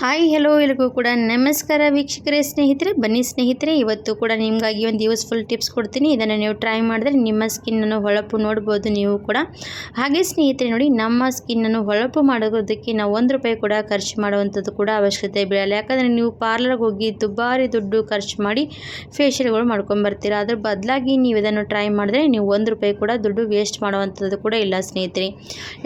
Hi hello ಎಲ್ರಿಗೂ ಕೂಡ ನಮಸ್ಕಾರ ವೀಕ್ಷಕರೇ, ಸ್ನೇಹಿತರೆ, ಬನ್ನಿ ಸ್ನೇಹಿತರೆ, ಇವತ್ತು ಕೂಡ ನಿಮಗಾಗಿ ಒಂದು ಯೂಸ್ಫುಲ್ ಟಿಪ್ಸ್ ಕೊಡ್ತೀನಿ. ಇದನ್ನು ನೀವು ಟ್ರೈ ಮಾಡಿದ್ರೆ ನಿಮ್ಮ ಸ್ಕಿನ್ನನ್ನು ಹೊಳಪು ನೋಡ್ಬೋದು ನೀವು ಕೂಡ. ಹಾಗೆ ಸ್ನೇಹಿತರೆ ನೋಡಿ, ನಮ್ಮ ಸ್ಕಿನ್ನನ್ನು ಹೊಳಪು ಮಾಡೋದಕ್ಕೆ ನಾವು ಒಂದು ರೂಪಾಯಿ ಕೂಡ ಖರ್ಚು ಮಾಡುವಂಥದ್ದು ಕೂಡ ಅವಶ್ಯಕತೆ ಬೀಳಲ್ಲ ಯಾಕಂದರೆ ನೀವು ಪಾರ್ಲರ್ಗೆ ಹೋಗಿ ದುಬಾರಿ ದುಡ್ಡು ಖರ್ಚು ಮಾಡಿ ಫೇಶಿಯಲ್ಗಳು ಮಾಡ್ಕೊಂಬರ್ತೀರ ಅದ್ರ ಬದಲಾಗಿ ನೀವು ಇದನ್ನು ಟ್ರೈ ಮಾಡಿದ್ರೆ ನೀವು ಒಂದು ರೂಪಾಯಿ ಕೂಡ ದುಡ್ಡು ವೇಸ್ಟ್ ಮಾಡುವಂಥದ್ದು ಕೂಡ ಇಲ್ಲ ಸ್ನೇಹಿತರೆ.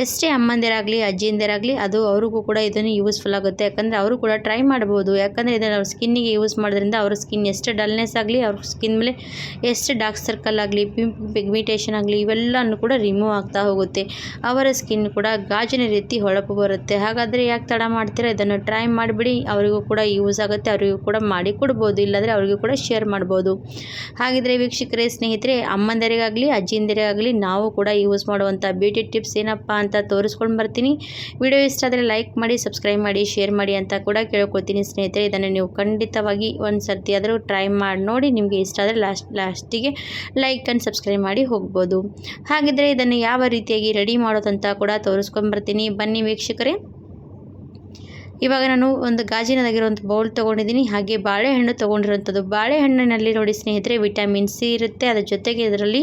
ಎಷ್ಟೇ ಅಮ್ಮಂದಿರಾಗಲಿ, ಅಜ್ಜಿಯಂದಿರಾಗಲಿ, ಅದು ಅವ್ರಿಗೂ ಕೂಡ ಇದನ್ನು ಯೂಸ್ಫುಲ್ ಆಗುತ್ತೆ. ಯಾಕಂದರೆ ಅವರು ಕೂಡ ಟ್ರೈ ಮಾಡ್ಬೋದು. ಯಾಕಂದರೆ ಇದನ್ನು ಅವ್ರ ಸ್ಕಿನ್ನಿಗೆ ಯೂಸ್ ಮಾಡೋದ್ರಿಂದ ಅವ್ರ ಸ್ಕಿನ್ ಎಷ್ಟು ಡಲ್ನೆಸ್ ಆಗಲಿ, ಅವ್ರ ಸ್ಕಿನ್ ಮೇಲೆ ಎಷ್ಟು ಡಾರ್ಕ್ ಸರ್ಕಲ್ ಆಗಲಿ ಪಿಂಪ್ ಪಿಗ್ಮಿಟೇಷನ್ ಆಗಲಿ, ಇವೆಲ್ಲನೂ ಕೂಡ ರಿಮೂವ್ ಆಗ್ತಾ ಹೋಗುತ್ತೆ. ಅವರ ಸ್ಕಿನ್ ಕೂಡ ಗಾಜಿನ ರೀತಿ ಹೊಳಪು ಬರುತ್ತೆ. ಹಾಗಾದರೆ ಯಾಕೆ ತಡ ಮಾಡ್ತೀರಾ? ಇದನ್ನು ಟ್ರೈ ಮಾಡಿಬಿಡಿ. ಅವರಿಗೂ ಕೂಡ ಯೂಸ್ ಆಗುತ್ತೆ. ಅವರಿಗೂ ಕೂಡ ಮಾಡಿ ಕೊಡ್ಬೋದು. ಇಲ್ಲಾಂದರೆ ಅವರಿಗೂ ಕೂಡ ಶೇರ್ ಮಾಡ್ಬೋದು. ಹಾಗಿದ್ರೆ ವೀಕ್ಷಕರೇ, ಸ್ನೇಹಿತರೆ, ಅಮ್ಮಂದರಿಗಾಗಲಿ, ಅಜ್ಜಿಂದರಿಗಾಗಲಿ ನಾವು ಕೂಡ ಯೂಸ್ ಮಾಡುವಂಥ ಬ್ಯೂಟಿ ಟಿಪ್ಸ್ ಏನಪ್ಪ ಅಂತ ತೋರಿಸ್ಕೊಂಡು ಬರ್ತೀನಿ. ವಿಡಿಯೋ ಇಷ್ಟ ಆದರೆ ಲೈಕ್ ಮಾಡಿ ಸಬ್ಸ್ಕ್ರೈಬ್ ಮಾಡಿ ಶೇರ್ ಮಾಡಿ ಅಂತ ಕೂಡ ಕೇಳ್ಕೊತೀನಿ ಸ್ನೇಹಿತರೆ. ಇದನ್ನು ನೀವು ಖಂಡಿತವಾಗಿ ಒಂದು ಸರ್ತಿ ಆದರೂ ಟ್ರೈ ಮಾಡಿ ನೋಡಿ. ನಿಮಗೆ ಇಷ್ಟ ಆದರೆ ಲಾಸ್ಟ್ ಲಾಸ್ಟಿಗೆ ಲೈಕ್ ಆ್ಯಂಡ್ ಸಬ್ಸ್ಕ್ರೈಬ್ ಮಾಡಿ ಹೋಗ್ಬೋದು. ಹಾಗಿದ್ರೆ ಇದನ್ನು ಯಾವ ರೀತಿಯಾಗಿ ರೆಡಿ ಮಾಡೋದಂತ ಕೂಡ ತೋರಿಸ್ಕೊಂಡು ಬರ್ತೀನಿ ಬನ್ನಿ ವೀಕ್ಷಕರೇ. ಇವಾಗ ನಾನು ಒಂದು ಗಾಜಿನದಾಗಿರುವಂಥ ಬೌಲ್ ತೊಗೊಂಡಿದ್ದೀನಿ. ಹಾಗೆ ಬಾಳೆಹಣ್ಣು ತೊಗೊಂಡಿರುವಂಥದ್ದು ಬಾಳೆಹಣ್ಣಿನಲ್ಲಿ ನೋಡಿ ಸ್ನೇಹಿತರೆ ವಿಟಮಿನ್ ಸಿ ಇರುತ್ತೆ. ಅದರ ಜೊತೆಗೆ ಇದರಲ್ಲಿ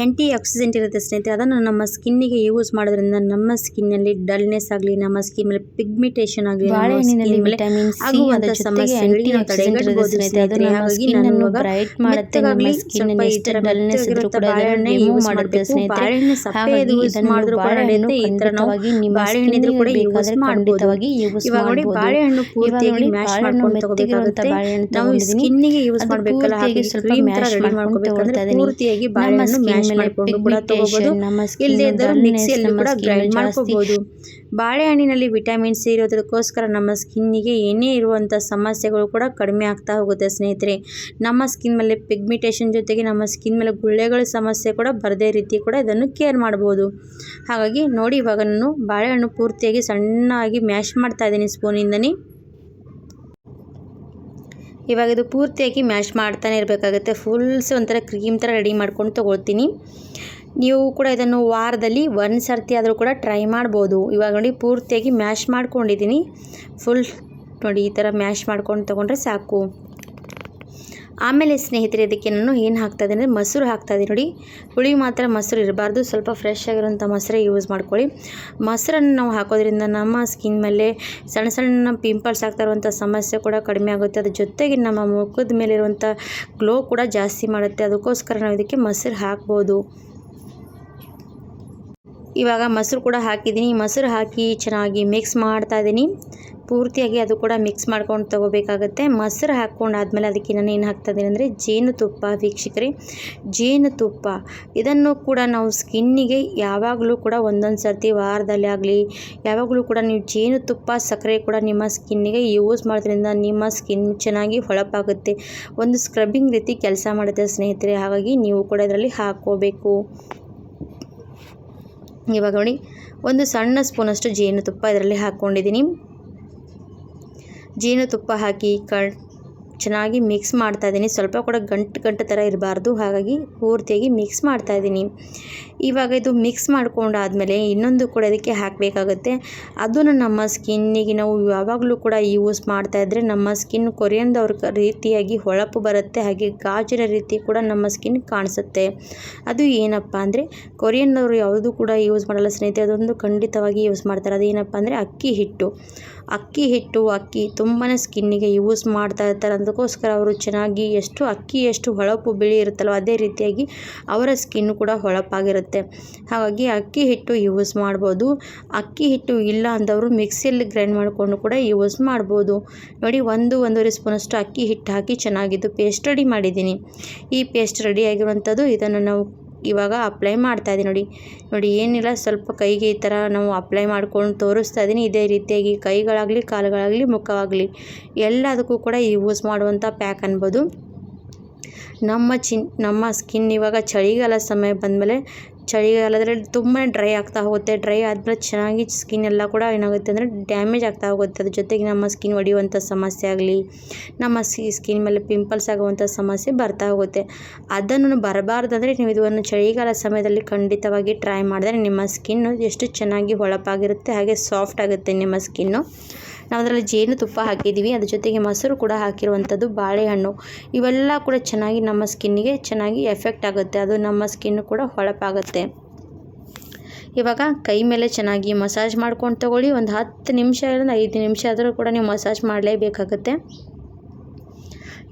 ಆ್ಯಂಟಿ ಆಕ್ಸಿಡೆಂಟ್ ಇರುತ್ತೆ ಸ್ನೇಹಿತರೆ ಅದನ್ನು ನಮ್ಮ ಸ್ಕಿನ್ನಿಗೆ ಯೂಸ್ ಮಾಡೋದ್ರಿಂದ ನಮ್ಮ ಸ್ಕಿನ್ನಲ್ಲಿ ಡಲ್ನೆಸ್ ಆಗಲಿ ನಮ್ಮ ಸ್ಕಿನ್ ಮೇಲೆ ಪಿಗ್ಮಿಟೇಷನ್ ಆಗಲಿ ಬಾಳೆಹಣ್ಣಿನಲ್ಲಿ ವಿಟಮಿನ್ ಸಿ ಆಗುವಂಥ ಅದರ ಜೊತೆಗೆ ಸಮಸ್ಯೆಗಳಿಗೆ ನಾವು antioxidant ಇರುತ್ತೆ ಸ್ನೇಹಿತರೆ. ಅದು ನಮ್ಮ ಹಾಗಾಗಿ ನಾನು ಅನ್ನು bright ಮಾಡುತ್ತೆ, ನಮ್ಮ ಮೆತ್ತಗಾಗ್ಲಿ skin ಸ್ವಲ್ಪ ಈ ಎಷ್ಟು ಥರ dullness ಇದ್ರೂ ಮೆತ್ತಗಿರುವಂಥ ಕೂಡ ಅದನ್ನು ಬಾಳೆಹಣ್ಣೆ use ಮಾಡುತ್ತೆ ಮಾಡ್ಬೇಕು. ಸ್ನೇಹಿತರೆ. ಬಾಳೆಹಣ್ಣು ಸಪ್ಪೆ ಹಾಗಾಗಿ use ಇದನ್ನು ಮಾಡಿದ್ರು ಕೂಡ ಬಾಳೆಹಣ್ಣು ನಡೆಯುತ್ತೆ. ಈ ಥರ ನಾವು ಬಾಳೆಹಣ್ಣು skin ಇದ್ರೂ ಕೂಡ ಗೆ use ಖಂಡಿತವಾಗಿ use ಇವಾಗ ನೋಡಿ ಮಾಡ್ಬೋದು. ಬಾಳೆಹಣ್ಣು ಪೂರ್ತಿಯಾಗಿ ಮ್ಯಾಶ್ ಮಾಡ್ಕೊಂಡು ತಗೋಬೇಕಾಗುತ್ತೆ ನಾವು. ಸ್ಕಿನ್ನಿಗೆ ಯೂಸ್ ಮಾಡಬೇಕಲ್ಲ ಹಾಗೆ ಸ್ವಲ್ಪ ಮ್ಯಾಶ್ ರೆಡಿ ಮಾಡ್ಕೊಂಡು ಮಾಡ್ಕೋಬೇಕಂದ್ರೆ ತಗೊಳ್ತಾ ಇದ್ದೀನಿ. ಪೂರ್ತಿಯಾಗಿ ಬಾಳೆಹಣ್ಣು ಮ್ಯಾಶ್ ಮಾಡ್ಕೊಂಡು ಕೂಡ ತಗೋಬಹುದು ಇಲ್ಲದೆ ಇದ್ದರೂ ಮಿಕ್ಸಿಯಲ್ಲಿ ಕೂಡ ಗ್ರೈಂಡ್ ಮಾಡ್ಕೋಬಹುದು ಬಾಳೆಹಣ್ಣಿನಲ್ಲಿ ವಿಟಮಿನ್ ಸಿ ಇರೋದಕ್ಕೋಸ್ಕರ ನಮ್ಮ ಸ್ಕಿನ್ನಿಗೆ ಏನೇ ಇರುವಂಥ ಸಮಸ್ಯೆಗಳು ಕೂಡ ಕಡಿಮೆ ಆಗ್ತಾ ಹೋಗುತ್ತೆ ಸ್ನೇಹಿತರೆ. ನಮ್ಮ ಸ್ಕಿನ್ ಮೇಲೆ ಪಿಗ್ಮಿಟೇಷನ್ ಜೊತೆಗೆ ನಮ್ಮ ಸ್ಕಿನ್ ಮೇಲೆ ಗುಳ್ಳೆಗಳ ಸಮಸ್ಯೆ ಕೂಡ ಬರದೇ ರೀತಿ ಕೂಡ ಇದನ್ನು ಕೇರ್ ಮಾಡ್ಬೋದು. ಹಾಗಾಗಿ ನೋಡಿ ಇವಾಗ ನಾನು ಬಾಳೆಹಣ್ಣು ಪೂರ್ತಿಯಾಗಿ ಸಣ್ಣಾಗಿ ಮ್ಯಾಶ್ ಮಾಡ್ತಾ ಇದ್ದೀನಿ ಸ್ಪೂನಿಂದನೇ ಇವಾಗ ಇದು ಪೂರ್ತಿಯಾಗಿ ಮ್ಯಾಶ್ ಮಾಡ್ತಾನೆ ಇರಬೇಕಾಗುತ್ತೆ. ಫುಲ್ಸ್ ಒಂಥರ ಕ್ರೀಮ್ ಥರ ರೆಡಿ ಮಾಡ್ಕೊಂಡು ತೊಗೊಳ್ತೀನಿ. ನೀವು ಕೂಡ ಇದನ್ನು ವಾರದಲ್ಲಿ ಒಂದು ಸರ್ತಿ ಆದರೂ ಕೂಡ ಟ್ರೈ ಮಾಡ್ಬೋದು. ಇವಾಗ ನೋಡಿ ಪೂರ್ತಿಯಾಗಿ ಮ್ಯಾಶ್ ಮಾಡ್ಕೊಂಡಿದ್ದೀನಿ. ಫುಲ್ ನೋಡಿ ಈ ಥರ ಮ್ಯಾಶ್ ಮಾಡ್ಕೊಂಡು ತೊಗೊಂಡ್ರೆ ಸಾಕು. ಆಮೇಲೆ ಸ್ನೇಹಿತರೆ, ಇದಕ್ಕೆ ನಾನು ಏನು ಹಾಕ್ತಾ ಇದ್ದೀನಿ ಅಂದರೆ ಮೊಸರು ಹಾಕ್ತಾ ಇದ್ದೀನಿ ನೋಡಿ. ಹುಳಿ ಮಾತ್ರ ಮೊಸರು ಇರಬಾರ್ದು, ಸ್ವಲ್ಪ ಫ್ರೆಶ್ ಆಗಿರೋಂಥ ಮೊಸರೇ ಯೂಸ್ ಮಾಡ್ಕೊಳ್ಳಿ. ಮೊಸರನ್ನು ನಾವು ಹಾಕೋದ್ರಿಂದ ನಮ್ಮ ಸ್ಕಿನ್ ಮೇಲೆ ಸಣ್ಣ ಸಣ್ಣ ಪಿಂಪಲ್ಸ್ ಆಗ್ತಾ ಇರುವಂಥ ಸಮಸ್ಯೆ ಕೂಡ ಕಡಿಮೆ ಆಗುತ್ತೆ. ಅದ್ರ ಜೊತೆಗೆ ನಮ್ಮ ಮುಖದ ಮೇಲೆ ಇರುವಂಥ ಗ್ಲೋ ಕೂಡ ಜಾಸ್ತಿ ಮಾಡುತ್ತೆ. ಅದಕ್ಕೋಸ್ಕರ ನಾವು ಇದಕ್ಕೆ ಮೊಸರು ಹಾಕ್ಬೋದು. ಇವಾಗ ಮೊಸರು ಕೂಡ ಹಾಕಿದ್ದೀನಿ. ಮೊಸರು ಹಾಕಿ ಚೆನ್ನಾಗಿ ಮಿಕ್ಸ್ ಮಾಡ್ತಾ ಇದ್ದೀನಿ. ಪೂರ್ತಿಯಾಗಿ ಅದು ಕೂಡ ಮಿಕ್ಸ್ ಮಾಡ್ಕೊಂಡು ತೊಗೋಬೇಕಾಗತ್ತೆ. ಮೊಸರು ಹಾಕ್ಕೊಂಡಾದ್ಮೇಲೆ ಅದಕ್ಕೆ ನಾನು ಏನು ಹಾಕ್ತಾಯಿದ್ದೀನಿ ಅಂದರೆ ಜೇನುತುಪ್ಪ ವೀಕ್ಷಕರೇ. ಜೇನುತುಪ್ಪ. ಇದನ್ನು ಕೂಡ ನಾವು ಸ್ಕಿನ್ನಿಗೆ ಯಾವಾಗಲೂ ಕೂಡ ಒಂದೊಂದು ಸರ್ತಿ ವಾರದಲ್ಲಿ ಆಗಲಿ, ಯಾವಾಗಲೂ ಕೂಡ ನೀವು ಜೇನುತುಪ್ಪ ಸಕ್ಕರೆ ಕೂಡ ನಿಮ್ಮ ಸ್ಕಿನ್ನಿಗೆ ಯೂಸ್ ಮಾಡೋದ್ರಿಂದ ನಿಮ್ಮ ಸ್ಕಿನ್ ಚೆನ್ನಾಗಿ ಹೊಳಪಾಗುತ್ತೆ. ಒಂದು ಸ್ಕ್ರಬ್ಬಿಂಗ್ ರೀತಿ ಕೆಲಸ ಮಾಡುತ್ತೆ ಸ್ನೇಹಿತರೆ. ಹಾಗಾಗಿ ನೀವು ಕೂಡ ಇದರಲ್ಲಿ ಹಾಕ್ಕೋಬೇಕು. ಇವಾಗ ನೋಡಿ, ಒಂದು ಸಣ್ಣ ಸ್ಪೂನಷ್ಟು ಜೇನುತುಪ್ಪ ಇದರಲ್ಲಿ ಹಾಕ್ಕೊಂಡಿದ್ದೀನಿ. ಜೇನುತುಪ್ಪ ಹಾಕಿ ಕ ಚೆನ್ನಾಗಿ ಮಿಕ್ಸ್ ಮಾಡ್ತಾ ಇದ್ದೀನಿ. ಸ್ವಲ್ಪ ಕೂಡ ಗಂಟು ಗಂಟು ಥರ ಇರಬಾರ್ದು. ಹಾಗಾಗಿ ಪೂರ್ತಿಯಾಗಿ ಮಿಕ್ಸ್ ಮಾಡ್ತಾ ಇದ್ದೀನಿ. ಇವಾಗ ಇದು ಮಿಕ್ಸ್ ಮಾಡ್ಕೊಂಡಾದಮೇಲೆ ಇನ್ನೊಂದು ಕೂಡ ಇದಕ್ಕೆ ಹಾಕಬೇಕಾಗುತ್ತೆ. ಅದನ್ನು ನಮ್ಮ ಸ್ಕಿನ್ನಿಗೆ ನಾವು ಯಾವಾಗಲೂ ಕೂಡ ಯೂಸ್ ಮಾಡ್ತಾ ಇದ್ದರೆ ನಮ್ಮ ಸ್ಕಿನ್ ಕೊರಿಯಂದವ್ರ ರೀತಿಯಾಗಿ ಹೊಳಪು ಬರುತ್ತೆ. ಹಾಗೆ ಗಾಜಿನ ರೀತಿ ಕೂಡ ನಮ್ಮ ಸ್ಕಿನ್ ಕಾಣಿಸುತ್ತೆ. ಅದು ಏನಪ್ಪ ಅಂದರೆ ಕೊರಿಯನ್ನವರು ಯಾವುದೂ ಕೂಡ ಯೂಸ್ ಮಾಡಲ್ಲ ಸ್ನೇಹಿತರೆ. ಅದೊಂದು ಖಂಡಿತವಾಗಿ ಯೂಸ್ ಮಾಡ್ತಾರೆ. ಅದೇನಪ್ಪ ಅಂದರೆ ಅಕ್ಕಿ ಹಿಟ್ಟು. ಅಕ್ಕಿ ಹಿಟ್ಟು, ಅಕ್ಕಿ ತುಂಬಾ ಸ್ಕಿನ್ನಿಗೆ ಯೂಸ್ ಮಾಡ್ತಾ ಇರ್ತಾರೆ. ಅದಕ್ಕೋಸ್ಕರ ಅವರು ಚೆನ್ನಾಗಿ ಎಷ್ಟು ಅಕ್ಕಿ ಎಷ್ಟು ಹೊಳಪು ಬಿಳಿ ಇರುತ್ತಲ್ವ ಅದೇ ರೀತಿಯಾಗಿ ಅವರ ಸ್ಕಿನ್ ಕೂಡ ಹೊಳಪಾಗಿರುತ್ತೆ. ಹಾಗಾಗಿ ಅಕ್ಕಿ ಹಿಟ್ಟು ಯೂಸ್ ಮಾಡ್ಬೋದು. ಅಕ್ಕಿ ಹಿಟ್ಟು ಇಲ್ಲ ಅಂದವರು ಮಿಕ್ಸಿಯಲ್ಲಿ ಗ್ರೈಂಡ್ ಮಾಡಿಕೊಂಡು ಕೂಡ ಯೂಸ್ ಮಾಡ್ಬೋದು. ನೋಡಿ, ಒಂದು, ಒಂದೂವರೆ ಸ್ಪೂನಷ್ಟು ಅಕ್ಕಿ ಹಿಟ್ಟು ಹಾಕಿ ಚೆನ್ನಾಗಿದ್ದು ಪೇಸ್ಟ್ ರೆಡಿ ಮಾಡಿದ್ದೀನಿ. ಈ ಪೇಸ್ಟ್ ರೆಡಿ ಆಗಿರುವಂಥದ್ದು ಇದನ್ನು ನಾವು ಇವಾಗ ಅಪ್ಲೈ ಮಾಡ್ತಾ ಇದ್ದೀನಿ. ನೋಡಿ ನೋಡಿ, ಏನಿಲ್ಲ, ಸ್ವಲ್ಪ ಕೈಗೆ ಈ ಥರ ನಾವು ಅಪ್ಲೈ ಮಾಡ್ಕೊಂಡು ತೋರಿಸ್ತಾ ಇದ್ದೀನಿ. ಇದೇ ರೀತಿಯಾಗಿ ಕೈಗಳಾಗಲಿ, ಕಾಲುಗಳಾಗಲಿ, ಮುಖವಾಗಲಿ ಎಲ್ಲದಕ್ಕೂ ಕೂಡ ಯೂಸ್ ಮಾಡುವಂಥ ಪ್ಯಾಕ್ ಅನ್ಬೋದು. ನಮ್ಮ ಚಿನ್, ನಮ್ಮ ಸ್ಕಿನ್ ಇವಾಗ ಚಳಿಗಾಲ ಸಮಯ ಬಂದಮೇಲೆ ಚಳಿಗಾಲದಲ್ಲಿ ತುಂಬಾ ಡ್ರೈ ಆಗ್ತಾ ಹೋಗುತ್ತೆ. ಡ್ರೈ ಆದಮೇಲೆ ಚೆನ್ನಾಗಿ ಸ್ಕಿನ್ ಎಲ್ಲ ಕೂಡ ಏನಾಗುತ್ತೆ ಅಂದರೆ ಡ್ಯಾಮೇಜ್ ಆಗ್ತಾ ಹೋಗುತ್ತೆ. ಅದ್ರ ಜೊತೆಗೆ ನಮ್ಮ ಸ್ಕಿನ್ ಒಡೆಯುವಂಥ ಸಮಸ್ಯೆ ಆಗಲಿ, ನಮ್ಮ ಸ್ಕಿನ್ ಮೇಲೆ ಪಿಂಪಲ್ಸ್ ಆಗುವಂಥ ಸಮಸ್ಯೆ ಬರ್ತಾ ಹೋಗುತ್ತೆ. ಅದನ್ನು ಬರಬಾರ್ದಂದರೆ ನೀವು ಇದನ್ನು ಚಳಿಗಾಲ ಸಮಯದಲ್ಲಿ ಖಂಡಿತವಾಗಿ ಟ್ರೈ ಮಾಡಿದ್ರೆ ನಿಮ್ಮ ಸ್ಕಿನ್ನು ಎಷ್ಟು ಚೆನ್ನಾಗಿ ಹೊಳಪಾಗಿರುತ್ತೆ, ಹಾಗೆ ಸಾಫ್ಟ್ ಆಗುತ್ತೆ ನಿಮ್ಮ ಸ್ಕಿನ್ನು ನಾವು ಅದರಲ್ಲಿ ಜೇನು ತುಪ್ಪ ಹಾಕಿದ್ದೀವಿ. ಅದ್ರ ಜೊತೆಗೆ ಮೊಸರು ಕೂಡ ಹಾಕಿರುವಂಥದ್ದು ಬಾಳೆಹಣ್ಣು. ಇವೆಲ್ಲ ಕೂಡ ಚೆನ್ನಾಗಿ ನಮ್ಮ ಸ್ಕಿನ್ನಿಗೆ ಚೆನ್ನಾಗಿ ಎಫೆಕ್ಟ್ ಆಗುತ್ತೆ. ಅದು ನಮ್ಮ ಸ್ಕಿನ್ ಕೂಡ ಹೊಳಪಾಗುತ್ತೆ. ಇವಾಗ ಕೈ ಮೇಲೆ ಚೆನ್ನಾಗಿ ಮಸಾಜ್ ಮಾಡ್ಕೊಂಡು ತಗೊಳ್ಳಿ. ಒಂದು ಹತ್ತು ನಿಮಿಷ ಇಲ್ಲ ಐದು ನಿಮಿಷ ಆದರೂ ಕೂಡ ನೀವು ಮಸಾಜ್ ಮಾಡಲೇಬೇಕಾಗುತ್ತೆ.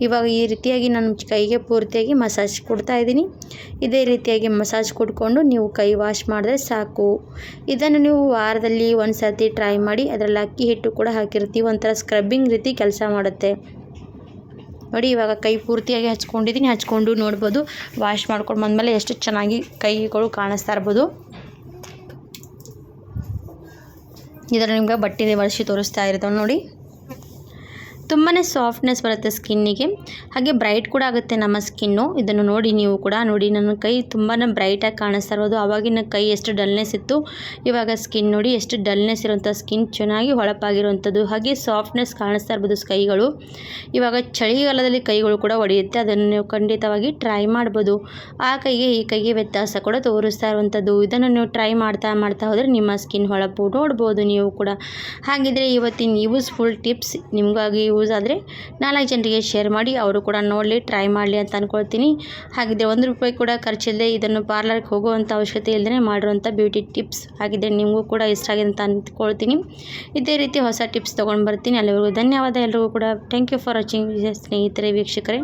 ಇವಾಗ ಈ ರೀತಿಯಾಗಿ ನಾನು ಕೈಗೆ ಪೂರ್ತಿಯಾಗಿ ಮಸಾಜ್ ಕೊಡ್ತಾ ಇದ್ದೀನಿ. ಇದೇ ರೀತಿಯಾಗಿ ಮಸಾಜ್ ಕೊಟ್ಕೊಂಡು ನೀವು ಕೈ ವಾಶ್ ಮಾಡಿದ್ರೆ ಸಾಕು. ಇದನ್ನು ನೀವು ವಾರದಲ್ಲಿ ಒಂದು ಸರ್ತಿ ಟ್ರೈ ಮಾಡಿ, ಅದರಲ್ಲಿ ಅಕ್ಕಿ ಹಿಟ್ಟು ಕೂಡ ಹಾಕಿರ್ತೀವಿ. ಒಂಥರ ಸ್ಕ್ರಬ್ಬಿಂಗ್ ರೀತಿ ಕೆಲಸ ಮಾಡುತ್ತೆ. ನೋಡಿ, ಇವಾಗ ಕೈ ಪೂರ್ತಿಯಾಗಿ ಹಚ್ಕೊಂಡಿದ್ದೀನಿ. ಹಚ್ಕೊಂಡು ನೋಡ್ಬೋದು, ವಾಶ್ ಮಾಡ್ಕೊಂಡು ಬಂದಮೇಲೆ ಎಷ್ಟು ಚೆನ್ನಾಗಿ ಕೈಗಳು ಕಾಣಿಸ್ತಾ ಇರ್ಬೋದು. ಇದನ್ನು ನಿಮ್ಗೆ ಬಟ್ಟೆ ಬಳಸಿ ತೋರಿಸ್ತಾ ಇರ್ತಾವೆ ನೋಡಿ. ತುಂಬಾ ಸಾಫ್ಟ್ನೆಸ್ ಬರುತ್ತೆ ಸ್ಕಿನ್ನಿಗೆ ಹಾಗೆ ಬ್ರೈಟ್ ಕೂಡ ಆಗುತ್ತೆ ನಮ್ಮ ಸ್ಕಿನ್ನು ಇದನ್ನು ನೋಡಿ ನೀವು ಕೂಡ ನೋಡಿ. ನನ್ನ ಕೈ ತುಂಬಾ ಬ್ರೈಟಾಗಿ ಕಾಣಿಸ್ತಾ ಇರೋದು. ಆವಾಗಿನ ಕೈ ಎಷ್ಟು ಡಲ್ನೆಸ್ ಇತ್ತು. ಇವಾಗ ಸ್ಕಿನ್ ನೋಡಿ ಎಷ್ಟು ಡಲ್ನೆಸ್ ಇರುವಂಥ ಸ್ಕಿನ್ ಚೆನ್ನಾಗಿ ಹೊಳಪಾಗಿರುವಂಥದ್ದು. ಹಾಗೆ ಸಾಫ್ಟ್ನೆಸ್ ಕಾಣಿಸ್ತಾ ಇರ್ಬೋದು ಕೈಗಳು. ಇವಾಗ ಚಳಿಗಾಲದಲ್ಲಿ ಕೈಗಳು ಕೂಡ ಒಡೆಯುತ್ತೆ. ಅದನ್ನು ನೀವು ಖಂಡಿತವಾಗಿ ಟ್ರೈ ಮಾಡ್ಬೋದು. ಆ ಕೈಗೆ ಈ ಕೈಗೆ ವ್ಯತ್ಯಾಸ ಕೂಡ ತೋರಿಸ್ತಾ ಇರುವಂಥದ್ದು. ಇದನ್ನು ನೀವು ಟ್ರೈ ಮಾಡ್ತಾ ಮಾಡ್ತಾ ಹೋದರೆ ನಿಮ್ಮ ಸ್ಕಿನ್ ಹೊಳಪು ನೋಡ್ಬೋದು ನೀವು ಕೂಡ. ಹಾಗಿದ್ರೆ ಇವತ್ತಿನ ಯೂಸ್ಫುಲ್ ಟಿಪ್ಸ್ ನಿಮಗಾಗಿ ಯೂಸ್ ಆದರೆ ನಾಲ್ಕು ಜನರಿಗೆ ಶೇರ್ ಮಾಡಿ ಅವರು ಕೂಡ ನೋಡಲಿ ಟ್ರೈ ಮಾಡಲಿ ಅಂತ ಅಂದ್ಕೊಳ್ತೀನಿ ಹಾಗಿದ್ರೆ ಒಂದು ರೂಪಾಯಿ ಕೂಡ ಖರ್ಚಿಲ್ಲದೆ ಇದನ್ನು ಪಾರ್ಲರ್ಗೆ ಹೋಗುವಂಥ ಅವಶ್ಯಕತೆ ಇಲ್ಲದೇ ಮಾಡಿರುವಂಥ ಬ್ಯೂಟಿ ಟಿಪ್ಸ್ ಹಾಗಿದ್ರೆ ನಿಮಗೂ ಕೂಡ ಇಷ್ಟ ಆಗಿದೆ ಅಂತ ಅಂದ್ಕೊಳ್ತೀನಿ ಇದೇ ರೀತಿ ಹೊಸ ಟಿಪ್ಸ್ ತೊಗೊಂಡು ಬರ್ತೀನಿ. ಅಲ್ಲಿವರೆಗೂ ಧನ್ಯವಾದ. ಎಲ್ಲರಿಗೂ ಕೂಡ ಥ್ಯಾಂಕ್ ಯು ಫಾರ್ ವಾಚಿಂಗ್ ಸ್ನೇಹಿತರೆ, ವೀಕ್ಷಕರೇ.